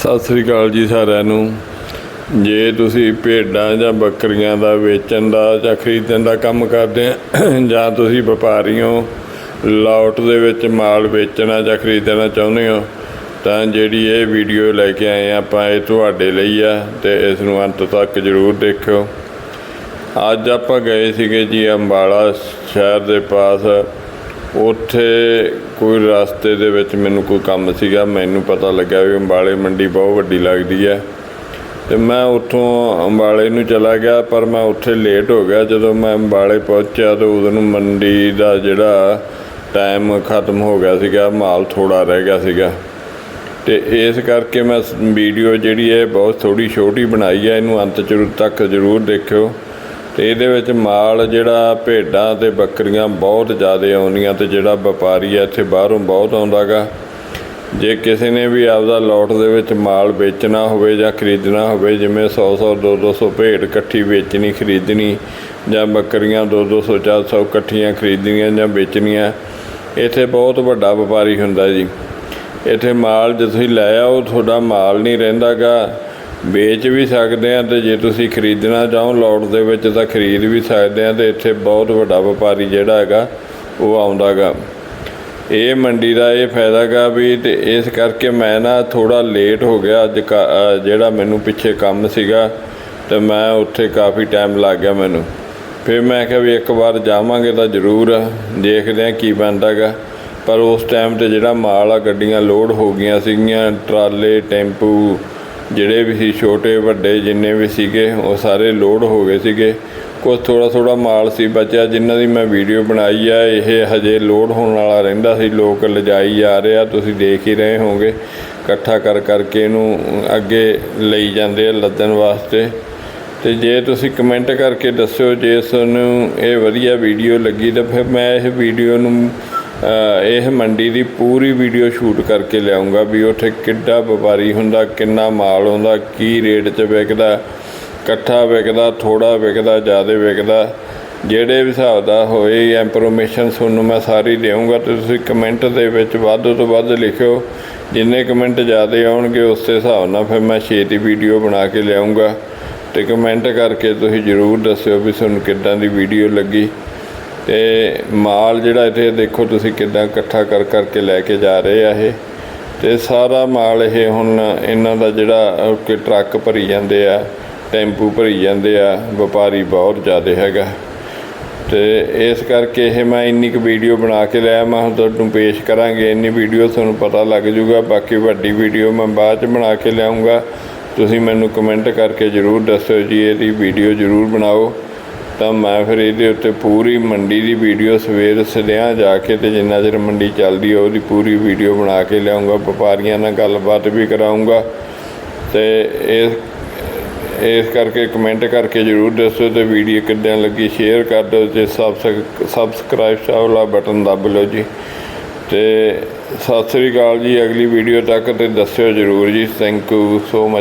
ਸਤਿ ਸ੍ਰੀ ਅਕਾਲ ਜੀ ਸਾਰਿਆਂ ਨੂੰ। ਜੇ ਤੁਸੀਂ ਭੇਡਾਂ ਜਾਂ ਬੱਕਰੀਆਂ ਦਾ ਵੇਚਣ ਦਾ ਜਾਂ ਖਰੀਦਣ ਦਾ ਕੰਮ ਕਰਦੇ ਆ, ਜਾਂ ਤੁਸੀਂ ਵਪਾਰੀ ਹੋ, ਲਾਟ ਦੇ ਵਿੱਚ ਮਾਲ ਵੇਚਣਾ ਜਾਂ ਖਰੀਦਣਾ ਚਾਹੁੰਦੇ ਹੋ, ਤਾਂ ਜਿਹੜੀ ਇਹ ਵੀਡੀਓ ਲੈ ਕੇ ਆਏ ਆ ਆਪਾਂ ਇਹ ਤੁਹਾਡੇ ਲਈ ਆ ਤੇ ਇਸ ਨੂੰ ਅੰਤ ਤੱਕ ਜ਼ਰੂਰ ਦੇਖਿਓ। ਅੱਜ ਆਪਾਂ ਗਏ ਸੀਗੇ ਜੀ ਅੰਬਾਲਾ ਸ਼ਹਿਰ ਦੇ ਪਾਸ। ਉੱਥੇ ਕੋਈ ਰਸਤੇ ਦੇ ਵਿੱਚ ਮੈਨੂੰ ਕੋਈ ਕੰਮ ਸੀਗਾ, ਮੈਨੂੰ ਪਤਾ ਲੱਗਿਆ ਵੀ ਅੰਬਾਲੇ ਮੰਡੀ ਬਹੁਤ ਵੱਡੀ ਲੱਗਦੀ ਹੈ। ਤੇ ਮੈਂ ਉੱਥੋਂ ਅੰਬਾਲੇ ਨੂੰ ਚਲਾ ਗਿਆ, ਪਰ ਮੈਂ ਉੱਥੇ ਲੇਟ ਹੋ ਗਿਆ। ਜਦੋਂ ਮੈਂ ਅੰਬਾਲੇ ਪਹੁੰਚਿਆ ਤਾਂ ਉਦੋਂ ਨੂੰ ਮੰਡੀ ਦਾ ਜਿਹੜਾ ਟਾਈਮ ਖਤਮ ਹੋ ਗਿਆ ਸੀਗਾ, ਮਾਲ ਥੋੜਾ ਰਹਿ ਗਿਆ ਸੀਗਾ। ਤੇ ਇਸ ਕਰਕੇ ਮੈਂ ਵੀਡੀਓ ਜਿਹੜੀ ਹੈ, ਬਹੁਤ ਥੋੜੀ ਛੋਟੀ ਬਣਾਈ ਹੈ। ਇਹਨੂੰ ਅੰਤ ਜ਼ਰੂਰ ਤੱਕ ਜ਼ਰੂਰ ਦੇਖਿਓ। ਤੇ ਇਹਦੇ ਵਿੱਚ ਮਾਲ ਜਿਹੜਾ ਭੇਡਾਂ ਤੇ ਬੱਕਰੀਆਂ ਬਹੁਤ ਜ਼ਿਆਦਾ ਆਉਂਦੀਆਂ ਤੇ ਜਿਹੜਾ ਵਪਾਰੀ ਆ ਇੱਥੇ ਬਾਹਰੋਂ ਬਹੁਤ ਆਉਂਦਾਗਾ। ਜੇ ਕਿਸੇ ਨੇ ਵੀ ਆਪਦਾ ਲੋਟ ਦੇ ਵਿੱਚ ਮਾਲ ਵੇਚਣਾ ਹੋਵੇ ਜਾਂ ਖਰੀਦਣਾ ਹੋਵੇ, ਜਿਵੇਂ 100 100 200 200 ਭੇਡ ਇਕੱਠੀ ਵੇਚਣੀ, ਖਰੀਦਣੀ, ਜਾਂ ਬੱਕਰੀਆਂ 2 200 400 ਇਕੱਠੀਆਂ ਖਰੀਦਣੀਆਂ ਜਾਂ ਵੇਚਣੀਆਂ, ਇੱਥੇ ਬਹੁਤ ਵੱਡਾ ਵਪਾਰੀ ਹੁੰਦਾ ਜੀ। ਇੱਥੇ ਮਾਲ ਜੇ ਤੁਸੀਂ ਲੈ ਆਓ, ਤੁਹਾਡਾ ਮਾਲ ਨਹੀਂ ਰਹਿੰਦਾਗਾ। ਵੇਚ ਵੀ ਸਕਦੇ ਆ ਤੇ ਜੇ ਤੁਸੀਂ ਖਰੀਦਣਾ ਚਾਹੋ, ਲੋਟ ਦੇ ਵਿੱਚ ਤਾਂ ਖਰੀਦ ਵੀ ਸਕਦੇ ਆ ਤੇ ਇੱਥੇ ਬਹੁਤ ਵੱਡਾ ਵਪਾਰੀ ਜਿਹੜਾ ਹੈਗਾ, ਉਹ ਆਉਂਦਾਗਾ। ਇਹ ਮੰਡੀ ਦਾ ਇਹ ਫਾਇਦਾ ਗਾ ਵੀ ਤੇ ਇਸ ਕਰਕੇ ਮੈਂ ਨਾ ਥੋੜਾ ਲੇਟ ਹੋ ਗਿਆ, ਅੱਜ ਕਾ- ਜਿਹੜਾ ਮੈਨੂੰ ਪਿੱਛੇ ਕੰਮ ਸੀਗਾ, ਤੇ ਮੈਂ ਉੱਥੇ ਕਾਫੀ ਟਾਈਮ ਲੱਗ ਗਿਆ ਮੈਨੂੰ। ਫਿਰ ਮੈਂ ਕਿਹਾ ਵੀ ਇੱਕ ਵਾਰ ਜਾਵਾਂਗੇ ਤਾਂ ਜ਼ਰੂਰ ਦੇਖਦੇ ਆ ਕੀ ਬਣਦਾ ਗਾ ਪਰ ਉਸ ਟਾਈਮ ਤੇ ਜਿਹੜਾ ਮਾਲ ਆ, ਗੱਡੀਆਂ ਲੋਡ ਹੋ ਗਈਆਂ ਸੀਗੀਆਂ, ਟਰਾਲੇ, ਟੈਂਪੂ ਜਿਹੜੇ ਵੀ ਸੀ, ਛੋਟੇ, ਵੱਡੇ, ਜਿੰਨੇ ਵੀ ਸੀਗੇ, ਉਹ ਸਾਰੇ ਲੋਡ ਹੋ ਗਏ ਸੀਗੇ। ਕੁਝ ਥੋੜਾ ਥੋੜਾ ਮਾਲ ਸੀ ਬਚਿਆ, ਜਿਨ੍ਹਾਂ ਦੀ ਮੈਂ ਵੀਡੀਓ ਬਣਾਈ ਆ, ਇਹ ਹਜੇ ਲੋਡ ਹੋਣ ਵਾਲਾ ਰਹਿੰਦਾ ਸੀ। ਲੋਕ ਲਿਜਾਈ ਜਾ ਰਹੇ ਆ, ਤੁਸੀਂ ਦੇਖ ਹੀ ਰਹੇ ਹੋਗੇ ਇਕੱਠਾ ਕਰ, ਕਰਕੇ ਇਹਨੂੰ ਅੱਗੇ ਲਈ ਜਾਂਦੇ ਆ ਲੱਦਣ ਵਾਸਤੇ। ਤੇ ਜੇ ਤੁਸੀਂ ਕਮੈਂਟ ਕਰਕੇ ਦੱਸਿਓ, ਜੇ ਤੁਹਾਨੂੰ ਇਹ ਵਧੀਆ ਵੀਡੀਓ ਲੱਗੀ, ਤਾਂ ਫਿਰ ਮੈਂ ਇਹ ਵੀਡੀਓ ਨੂੰ ਇਹ ਮੰਡੀ ਦੀ ਪੂਰੀ ਵੀਡੀਓ ਸ਼ੂਟ ਕਰਕੇ ਲਿਆਉਂਗਾ ਵੀ ਉੱਥੇ ਕਿੱਡਾ ਵਪਾਰੀ ਹੁੰਦਾ, ਕਿੰਨਾ ਮਾਲ ਹੁੰਦਾ, ਕੀ ਰੇਟ 'ਚ ਵਿਕਦਾ, ਇਕੱਠਾ ਵਿਕਦਾ ਥੋੜਾ ਵਿਕਦਾ, ਜ਼ਿਆਦਾ ਵਿਕਦਾ। ਜਿਹੜੇ ਵੀ ਹਿਸਾਬ ਦਾ ਹੋਏ ਇਨਫੋਰਮੇਸ਼ਨ ਤੁਹਾਨੂੰ ਮੈਂ ਸਾਰੀ ਦੇਵਾਂਗਾ ਤੇ ਤੁਸੀਂ ਕਮੈਂਟ ਦੇ ਵਿੱਚ ਵੱਧ ਤੋਂ ਵੱਧ ਲਿਖਿਓ। ਜਿੰਨੇ ਕਮੈਂਟ ਜ਼ਿਆਦਾ ਆਉਣਗੇ, ਉਸੇ ਹਿਸਾਬ ਨਾਲ ਫਿਰ ਮੈਂ ਛੇਤੀ ਵੀਡੀਓ ਬਣਾ ਕੇ ਲਿਆਉਂਗਾ। ਤੇ ਕਮੈਂਟ ਕਰਕੇ ਤੁਸੀਂ ਜ਼ਰੂਰ ਦੱਸਿਓ ਵੀ ਤੁਹਾਨੂੰ ਕਿੱਦਾਂ ਦੀ ਵੀਡੀਓ ਲੱਗੀ। ਤੇ ਮਾਲ ਜਿਹੜਾ ਇੱਥੇ ਦੇਖੋ ਤੁਸੀਂ ਕਿੱਦਾਂ ਇਕੱਠਾ ਕਰ ਕਰਕੇ ਲੈ ਕੇ ਜਾ ਰਹੇ ਆ ਇਹ। ਤੇ ਸਾਰਾ ਮਾਲ ਇਹ ਹੁਣ ਇਹਨਾਂ ਦਾ ਜਿਹੜਾ ਕਿ ਟਰੱਕ ਭਰੀ ਜਾਂਦੇ ਆ, ਟੈਂਪੂ ਭਰੀ ਜਾਂਦੇ ਆ, ਵਪਾਰੀ ਬਹੁਤ ਜ਼ਿਆਦਾ ਹੈਗਾ। ਤੇ ਇਸ ਕਰਕੇ ਇਹ ਮੈਂ ਇੰਨੀ ਕੁ ਵੀਡੀਓ ਬਣਾ ਕੇ ਲਿਆ ਮੈਂ ਹੁਣ ਤੁਹਾਨੂੰ ਪੇਸ਼ ਕਰਾਂਗੇ। ਇੰਨੀ ਵੀਡੀਓ ਤੁਹਾਨੂੰ ਪਤਾ ਲੱਗ ਜੂਗਾ, ਬਾਕੀ ਵੱਡੀ ਵੀਡੀਓ ਮੈਂ ਬਾਅਦ ਚ ਬਣਾ ਕੇ ਲਿਆਉਂਗਾ। ਤੁਸੀਂ ਮੈਨੂੰ ਕਮੈਂਟ ਕਰਕੇ ਜ਼ਰੂਰ ਦੱਸਿਓ ਜੀ, ਇਹਦੀ ਵੀਡੀਓ ਜ਼ਰੂਰ ਬਣਾਓ। ਤਾਂ ਮੈਂ ਫਿਰ ਇਹਦੇ ਉੱਤੇ ਪੂਰੀ ਮੰਡੀ ਦੀ ਵੀਡੀਓ ਸਵੇਰ ਸਦਿਆਂ ਜਾ ਕੇ ਤੇ ਜਿੰਨਾ ਚਿਰ ਮੰਡੀ ਚੱਲਦੀ ਹੈ ਉਹਦੀ ਪੂਰੀ ਵੀਡੀਓ ਬਣਾ ਕੇ ਲਿਆਉਂਗਾ, ਵਪਾਰੀਆਂ ਨਾਲ ਗੱਲਬਾਤ ਵੀ ਕਰਾਉਂਗਾ। ਤੇ ਇਸ ਇਸ ਕਰਕੇ ਕਮੈਂਟ ਕਰਕੇ ਜਰੂਰ ਦੱਸੋ ਤੇ ਵੀਡੀਓ ਕਿੱਦਾਂ ਲੱਗੀ ਸ਼ੇਅਰ ਕਰ ਦਿਓ ਤੇ ਸਬਸਕ੍ਰਾਈਬ ਵਾਲਾ ਬਟਨ ਦੱਬ ਲਓ ਜੀ। ਤੇ ਸਤਿ ਸ੍ਰੀ ਅਕਾਲ ਜੀ, ਅਗਲੀ ਵੀਡੀਓ ਤੱਕ ਤੇ ਦੱਸਿਓ ਜਰੂਰ ਜੀ। Thank you so much